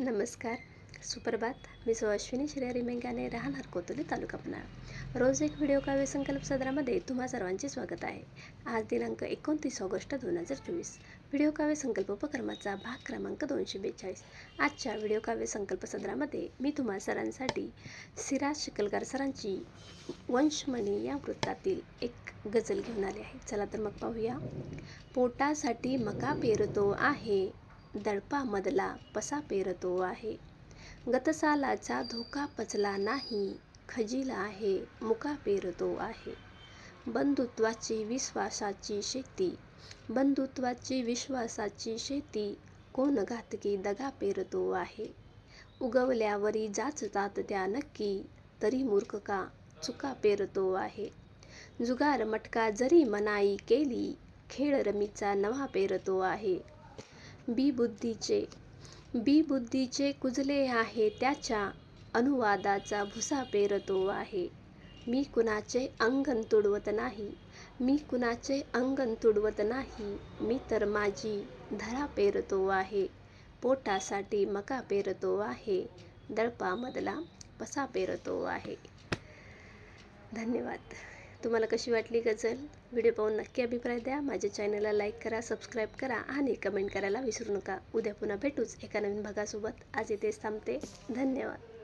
नमस्कार. सुप्रभात. मी सो अश्विनी श्रेयरी मेंगाने राहणार कोतुली तालुका पन्हाळा रोज एक व्हिडिओ काव्य संकल्प सदरामध्ये तुम्हा सर्वांचे स्वागत आहे. आज दिनांक एकोणतीस ऑगस्ट दोन हजार चोवीस. व्हिडिओ काव्य संकल्प उपक्रमाचा भाग क्रमांक दोनशे बेचाळीस. आजच्या व्हिडिओ काव्य संकल्प सदरामध्ये मी तुम्हा सरांसाठी सिराज शिकलगार सरांची वंशमणी या वृत्तातील एक गझल घेऊन आली आहे. चला तर मग पाहूया. पोटासाठी मका पेरतो आहे. दडपामधला पसा पेरतो आहे. गतसालाचा धोका पचला नाही खजिला आहे मुका पेरतो आहे. बंधुत्वाची विश्वासाची शेती बंधुत्वाची विश्वासाची शेती कोण घातकी दगा पेरतो आहे. उगवल्यावरी जाचतात त्या नक्की तरी मूर्ख का चुका पेरतो आहे. जुगार मटका जरी मनाई केली खेळ रमीचा नवा पेरतो आहे. बी बुद्धीचे. बी बुद्धीचे कुजले आहे त्याच्या अनुवादाचा भुसा पेरतो आहे. मी कुणाचे अंगण तुडवत नाही. मी कुणाचे अंगण तुडवत नाही. मी तर माझी धरा पेरतो आहे. पोटासाठी मका पेरतो आहे. दळपामधला पसा पेरतो आहे. धन्यवाद. तुम्हाला कशी वाटली गझल? व्हिडिओ पाहून नक्की अभिप्राय द्या. माझ्या चॅनलला लाईक करा सबस्क्राईब करा आणि कमेंट करायला विसरू नका. उद्या पुन्हा भेटूच एका नवीन भागासोबत. आज इथेच थांबते. धन्यवाद.